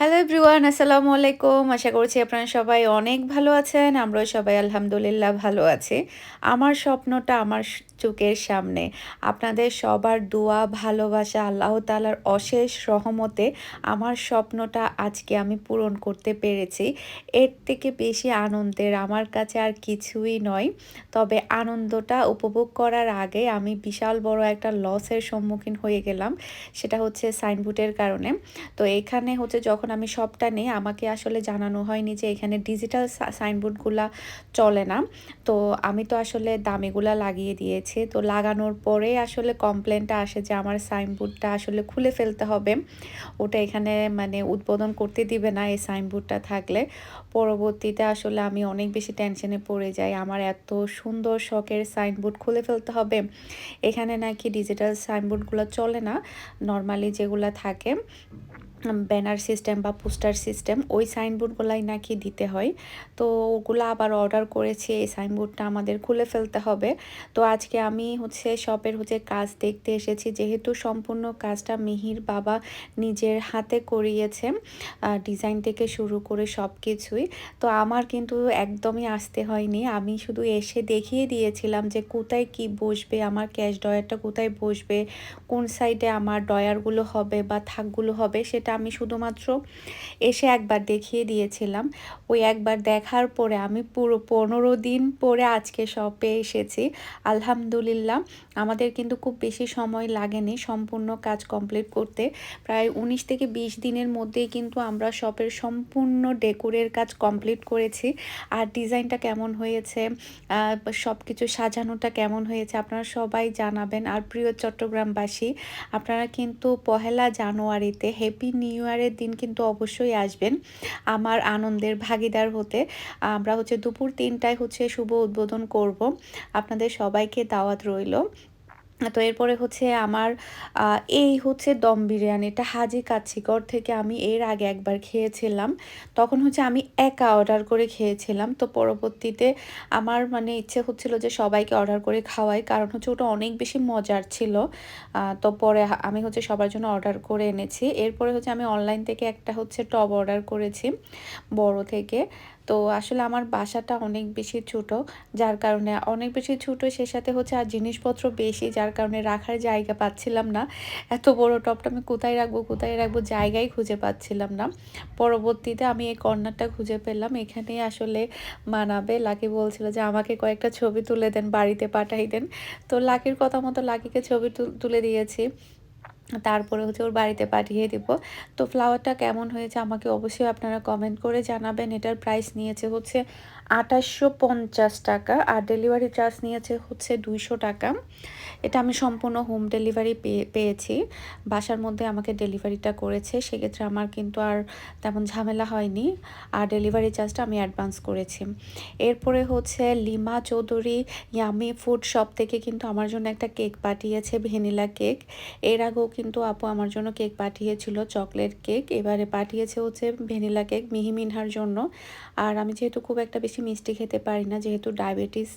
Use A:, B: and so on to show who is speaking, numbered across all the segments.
A: Hello everyone আসসালামু আলাইকুম আশা করছি আপনারা সবাই অনেক ভালো আছেন। আমরাও সবাই আলহামদুলিল্লাহ ভালো আছি। আমার স্বপ্নটা আমার চোখের সামনে। আপনাদের সবার দোয়া, ভালোবাসা, আল্লাহ তালার অশেষ রহমতে আমার স্বপ্নটা আজকে আমি পূরণ করতে পেরেছি। এর থেকে বেশি আনন্দের আমার কাছে আর কিছুই নয়। তবে আনন্দটা উপভোগ করার আগে আমি বিশাল বড় একটা লসের সম্মুখীন হয়ে গেলাম। সেটা হচ্ছে সাইনবোর্ডের কারণে। তো এখানে হচ্ছে যখন যখন আমি সবটা নেই, আমাকে আসলে জানানো হয়নি যে এখানে ডিজিটাল সাইনবোর্ডগুলা চলে না। তো আমি তো আসলে দামিগুলা লাগিয়ে দিয়েছি। তো লাগানোর পরে আসলে কমপ্লেনটা আসে যে আমার সাইনবোর্ডটা আসলে খুলে ফেলতে হবে। ওটা এখানে মানে উদ্বোধন করতে দিবে না এই সাইনবোর্ডটা থাকলে। পরবর্তীতে আসলে আমি অনেক বেশি টেনশনে পড়ে যাই। আমার এত সুন্দর শখের সাইনবোর্ড খুলে ফেলতে হবে। এখানে নাকি ডিজিটাল সাইনবোর্ডগুলো চলে না। নর্মালি যেগুলো থাকে ব্যানার সিস্টেম বা পোস্টার সিস্টেম, ওই সাইনবোর্ডগুলাই নাকি দিতে হয়। তো ওগুলো আবার অর্ডার করেছি, এই সাইনবোর্ডটা আমাদের খুলে ফেলতে হবে। তো আজকে আমি হচ্ছে শপের হচ্ছে কাজ দেখতে এসেছি, যেহেতু সম্পূর্ণ কাজটা মিহির বাবা নিজের হাতে করিয়েছে ডিজাইন থেকে শুরু করে সব কিছুই তো আমার কিন্তু একদমই আসতে হয়নি। আমি শুধু এসে দেখিয়ে দিয়েছিলাম যে কোথায় কি বসবে, আমার ক্যাশ ডয়ারটা কোথায় বসবে, কোন সাইডে আমার ডয়ারগুলো হবে বা থাকগুলো হবে, সেটা সেটা আমি শুধুমাত্র এসে একবার দেখিয়ে দিয়েছিলাম। ওই একবার দেখার পরে আমি পুরো পনেরো দিন পরে আজকে শপে এসেছি। আলহামদুলিল্লাহ, আমাদের কিন্তু খুব বেশি সময় লাগেনি সম্পূর্ণ কাজ কমপ্লিট করতে। প্রায় উনিশ থেকে বিশ দিনের মধ্যেই কিন্তু আমরা শপের সম্পূর্ণ ডেকোরের কাজ কমপ্লিট করেছি। আর ডিজাইনটা কেমন হয়েছে সব কিছু সাজানোটা কেমন হয়েছে আপনারা সবাই জানাবেন। আর প্রিয় চট্টগ্রামবাসী, আপনারা কিন্তু পহেলা জানুয়ারিতে হ্যাপি নিউ ইয়ারের দিন কিন্তু অবশ্যই আসবেন। আমার আনন্দের ভাগিদার হতে আমরা হচ্ছে দুপুর তিনটায় হচ্ছে শুভ উদ্বোধন করব। আপনাদের সবাইকে দাওয়াত রইল। তো এরপরে হচ্ছে আমার এই হচ্ছে দম বিরিয়ানিটা হাজি কাচ্ছিকর থেকে আমি এর আগে একবার খেয়েছিলাম। তখন হচ্ছে আমি একা অর্ডার করে খেয়েছিলাম। তো পরবর্তীতে আমার মানে ইচ্ছে হচ্ছিল যে সবাইকে অর্ডার করে খাওয়াই। কারণ হচ্ছে ওটা অনেক বেশি মজার ছিল। তো পরে আমি হচ্ছে সবার জন্য অর্ডার করে এনেছি। এরপরে হচ্ছে আমি অনলাইন থেকে একটা হচ্ছে টব অর্ডার করেছি, বড় থেকে। তো আসলে আমার বাসাটা অনেক বেশি ছোট, যার কারণে অনেক বেশি ছোট, সে সাথে হচ্ছে আর জিনিসপত্র বেশি, যার কারণে রাখার জায়গা পাচ্ছিলাম না। এত বড় টপটা আমি কোথায় রাখব কোথায় রাখব জায়গাই খুঁজে পাচ্ছিলাম না। পরবর্তীতে আমি এই কর্নারটা খুঁজে পেলাম, এখানে আসলে মানাবে। লাকি বলছিল যে, আমাকে কয়েকটা ছবি তুলে দেন, বাড়িতে পাঠাই দেন। তো লাকির কথা মতো লাকিকে ছবি তুলে দিয়েছি। তারপরে হচ্ছে ওর বাড়িতে পাঠিয়ে দিব। তো ফ্লাওয়ারটা কেমন হয়েছে আমাকে অবশ্যই আপনারা কমেন্ট করে জানাবেন। এটার প্রাইস নিয়েছে হচ্ছে আঠাশশো পঞ্চাশ টাকা আর ডেলিভারি চার্জ নিয়েছে হচ্ছে দুইশো টাকা। এটা আমি সম্পূর্ণ হোম ডেলিভারি পেয়ে পেয়েছি। বাসার মধ্যে আমাকে ডেলিভারিটা করেছে, সেক্ষেত্রে আমার কিন্তু আর তেমন ঝামেলা হয়নি। আর ডেলিভারি চার্জটা আমি অ্যাডভান্স করেছি। এরপরে হচ্ছে Lima Chowdhury yummy food shop থেকে কিন্তু আমার জন্য একটা কেক পাঠিয়েছে, ভ্যানিলা কেক এর আগেও কিন্তু আপু আমার জন্য কেক পাঠিয়েছিল চকলেট কেক এবারে পাঠিয়েছে হচ্ছে ভ্যানিলা কেক মিহি মিনহার জন্য। আর আমি যেহেতু খুব একটা বেশি মিষ্টি খেতে পারি না, যেহেতু ডায়াবেটিস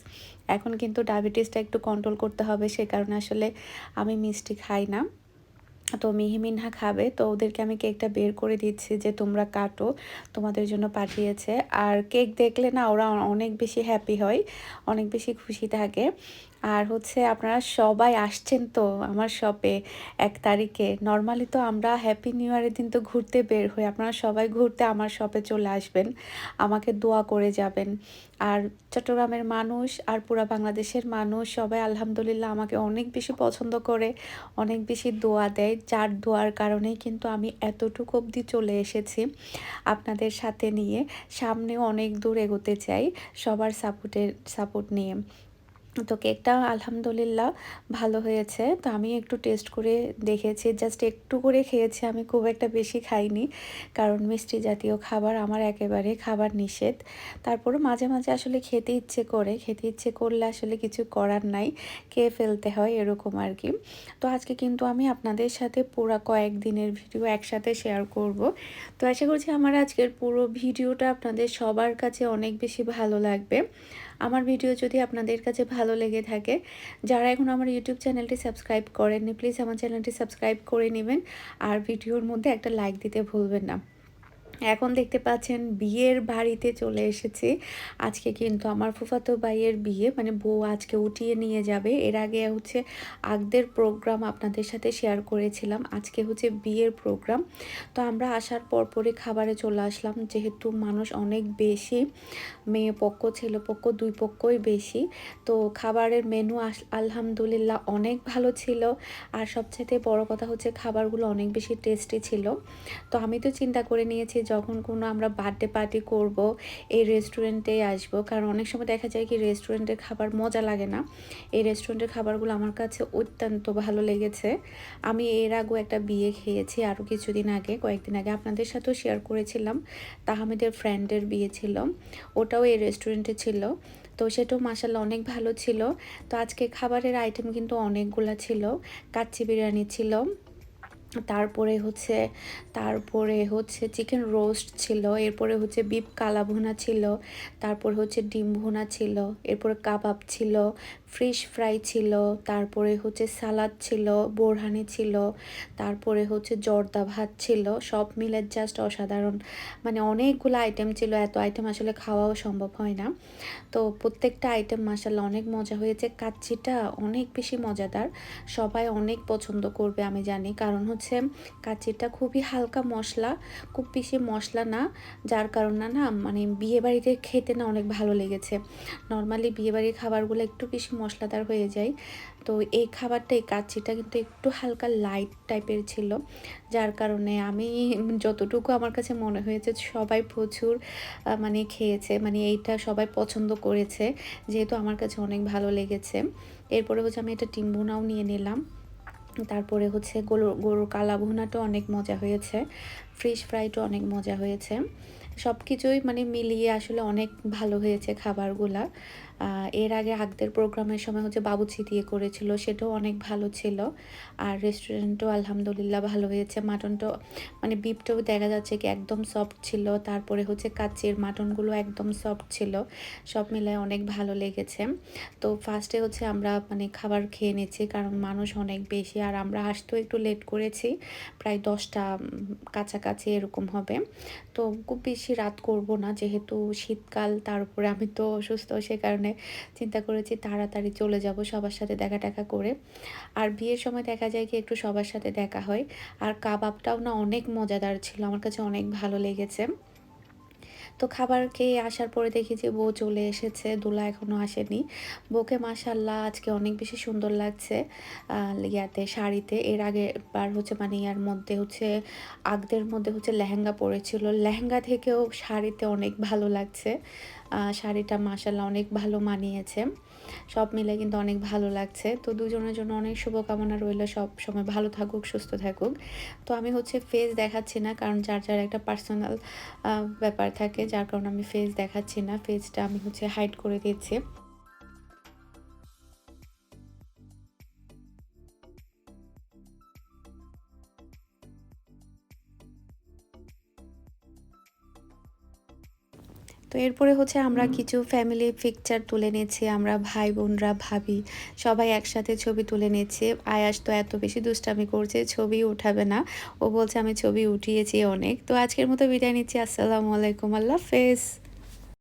A: এখন কিন্তু ডায়াবেটিসটা একটু কন্ট্রোল করতে হবে, সে কারণে আসলে আমি মিষ্টি খাই না। তো মিহিমিনহা খাবে, তো ওদেরকে আমি কেকটা বের করে দিচ্ছি যে তোমরা কাটো, তোমাদের জন্য পাঠিয়েছে। আর কেক দেখলে না ওরা অনেক বেশি হ্যাপি হয়, অনেক বেশি খুশি থাকে। আর হচ্ছে আপনারা সবাই আসছেন তো আমার শপে এক তারিখে। নর্মালি তো আমরা হ্যাপি নিউ ইয়ারের দিন তো ঘুরতে বের হই। আপনারা সবাই ঘুরতে আমার শপে চলে আসবেন। আমাকে দোয়া করে যাবেন। আর চট্টগ্রামের মানুষ আর পুরা বাংলাদেশের মানুষ সবাই আলহামদুলিল্লাহ আমাকে অনেক বেশি পছন্দ করে, অনেক বেশি দোয়া দেয়। যার দোয়ার কারণেই কিন্তু আমি এতটুকু অবধি চলে এসেছি আপনাদের সাথে নিয়ে। সামনেও অনেক দূর এগোতে চাই সবার সাপোর্টের সাপোর্ট নিয়ে। তো কেকটা আলহামদুলিল্লাহ ভালো হয়েছে। তো আমি একটু টেস্ট করে দেখেছি। জাস্ট একটু করে খেয়েছি, আমি খুব একটা বেশি খাইনি। কারণ মিষ্টি জাতীয় খাবার আমার একেবারে খাবার নিষেধ। তারপরে মাঝে মাঝে আসলে খেতে ইচ্ছে করে। খেতে ইচ্ছে করলে আসলে কিছু করার নাই। খেয়ে ফেলতে হয় এরকম আর কি। তো আজকে কিন্তু আমি আপনাদের সাথে পুরো কয়েকদিনের ভিডিও একসাথে শেয়ার করব। তো আশা করছি আমার আজকের পুরো ভিডিওটা আপনাদের সবার কাছে অনেক বেশি ভালো লাগবে। আমার ভিডিও যদি আপনাদের কাছে ভালো লেগে থাকে, যারা এখন আমার ইউটিউব চ্যানেলটি সাবস্ক্রাইব করেননি প্লিজ আমার চ্যানেলটি সাবস্ক্রাইব করে নেবেন। আর ভিডিওর মধ্যে একটা লাইক দিতে ভুলবেন না। এখন দেখতে পাচ্ছেন বিয়ের বাড়িতে চলে এসেছি। আজকে কিন্তু আমার ফুফাতো ভাইয়ের বিয়ে মানে বউ আজকে উঠিয়ে নিয়ে যাবে। এর আগে হচ্ছে আগদের প্রোগ্রাম আপনাদের সাথে শেয়ার করেছিলাম। আজকে হচ্ছে বিয়ের প্রোগ্রাম। তো আমরা আসার পর পরে খাবারে চলে আসলাম। যেহেতু মানুষ অনেক বেশি, মেয়ে পক্ষ, ছেলে পক্ষ, দুই পক্ষই বেশি, তো খাবারের মেনু আলহামদুলিল্লাহ অনেক ভালো ছিল। আর সবচেয়ে বড় কথা হচ্ছে খাবারগুলো অনেক বেশি টেস্টি ছিল। তো আমি তো চিন্তা করে নিয়েছি যখন কোনো আমরা বার্থডে পার্টি করব, এই রেস্টুরেন্টে আসব। কারণ অনেক সময় দেখা যায় কি রেস্টুরেন্টের খাবার মজা লাগে না। এই রেস্টুরেন্টের খাবারগুলো আমার কাছে অত্যন্ত ভালো লেগেছে। আমি এর আগেও একটা বিয়ে খেয়েছি আরও কিছুদিন আগে, কয়েকদিন আগে। আপনাদের সাথেও শেয়ার করেছিলাম। তাহমিদের ফ্রেন্ডের বিয়ে ছিল। ওটাও এই রেস্টুরেন্টে ছিল। তো সেটাও মাসাল্লাহ অনেক ভালো ছিল। তো আজকে খাবারের আইটেম কিন্তু অনেকগুলো ছিল। কাচ্চি বিরিয়ানি ছিল। তারপরে হচ্ছে তারপরে হচ্ছে চিকেন রোস্ট ছিল, এরপরে হচ্ছে বিপ কালা ভুনা ছিল, তারপরে হচ্ছে ডিম ভুনা ছিল, এরপরে কাবাব ছিল ফিশ ফ্রাই ছিল, তারপরে হচ্ছে সালাদ ছিল, বোরহানি ছিল, তারপরে হচ্ছে জর্দা ভাত ছিল, সব মিলে জাস্ট অসাধারণ। মানে অনেকগুলো আইটেম ছিল, এত আইটেম আসলে খাওয়াও সম্ভব হয় না। তো প্রত্যেকটা আইটেম মাসাল্লাহ অনেক মজা হয়েছে। কাচ্চিটা অনেক বেশি মজাদার, সবাই অনেক পছন্দ করবে আমি জানি। কারণ হচ্ছে কাচ্চিটা খুবই হালকা মশলা, খুব বেশি মশলা না, যার কারণে না মানে বিয়েবাড়িতে খেতে না অনেক ভালো লেগেছে। নর্মালি বিয়েবাড়ির খাবারগুলো একটু বেশি মশলাদার হয়ে যায়। তো এই খাবারটা, এই কাচ্চিটা কিন্তু একটু হালকা লাইট টাইপের ছিল, যার কারণে আমি যতটুকু আমার কাছে মনে হয়েছে সবাই প্রচুর মানে খেয়েছে মানে এইটা সবাই পছন্দ করেছে, যেহেতু আমার কাছে অনেক ভালো লেগেছে। এরপরে হচ্ছে আমি এটা টিম্বুনাও নিয়ে নিলাম। তারপরে হচ্ছে গরুর গরুর কালা ভুনাটা অনেক মজা হয়েছে। ফিশ ফ্রাইটা অনেক মজা হয়েছে। সব কিছুই মানে মিলিয়ে আসলে অনেক ভালো হয়েছে খাবারগুলা। এর আগে আগদের প্রোগ্রামের সময় হচ্ছে বাবুচি দিয়ে করেছিল, সেটাও অনেক ভালো ছিল। আর রেস্টুরেন্টও আলহামদুলিল্লাহ ভালো হয়েছে। মাটনটাও মানে বিপটাও দেখা যাচ্ছে কি একদম সফট ছিল। তারপরে হচ্ছে কাচির মাটনগুলো একদম সফট ছিল। সব মিলায় অনেক ভালো লেগেছে। তো ফার্স্টে হচ্ছে আমরা মানে খাবার খেয়ে নিচ্ছি, কারণ মানুষ অনেক বেশি। আর আমরা আসতেও একটু লেট করেছি, প্রায় দশটা কাছাকাছি এরকম হবে। তো খুব বেশি রাত করব না, যেহেতু শীতকাল, তার উপরে আমি তো অসুস্থ, সে কারণে চিন্তা করেছি তাড়াতাড়ি চলে যাব সবার সাথে দেখা টাকা করে। আর বিয়ের সময় দেখা যায় কি একটু সবার সাথে দেখা হয়। আর কাবাবটাও না অনেক মজাদার ছিল, আমার কাছে অনেক ভালো লেগেছে। তো খাবার খেয়ে আসার পরে দেখি যে বউ চলে এসেছে, দুলা এখনও আসেনি। বউকে মাসাল্লাহ আজকে অনেক বেশি সুন্দর লাগছে ইয়াতে, শাড়িতে। এর আগে বার হচ্ছে মানে ইয়ার মধ্যে হচ্ছে, আগদের মধ্যে হচ্ছে লেহেঙ্গা পরেছিল। লেহেঙ্গা থেকেও শাড়িতে অনেক ভালো লাগছে। শাড়িটা মাসাল্লাহ অনেক ভালো মানিয়েছে। সব মিলে কিন্তু অনেক ভালো লাগছে। তো দুজনের জন্য অনেক শুভকামনা রইল। সব সময় ভালো থাকুক, সুস্থ থাকুক। তো আমি হচ্ছে ফেস দেখাচ্ছি না, কারণ যার যার একটা পার্সোনাল ব্যাপার থাকে, যার কারণে আমি ফেস দেখাচ্ছি না। ফেসটা আমি হচ্ছে হাইড করে দিচ্ছি। তো এরপরে হচ্ছে আমরা কিছু ফ্যামিলি পিকচার তুলে নিয়েছি আমরা ভাই বোনরা ভাবি সবাই একসাথে ছবি তুলে নিয়েছি। আয়াস তো এত বেশি দুষ্টামি করছে ছবি উঠাবে না। ও বলছে আমি ছবি উঠিয়েছি অনেক। তো আজকের মতো বিদায় নিচ্ছি। আসসালামু আলাইকুম আল্লাহ ফেস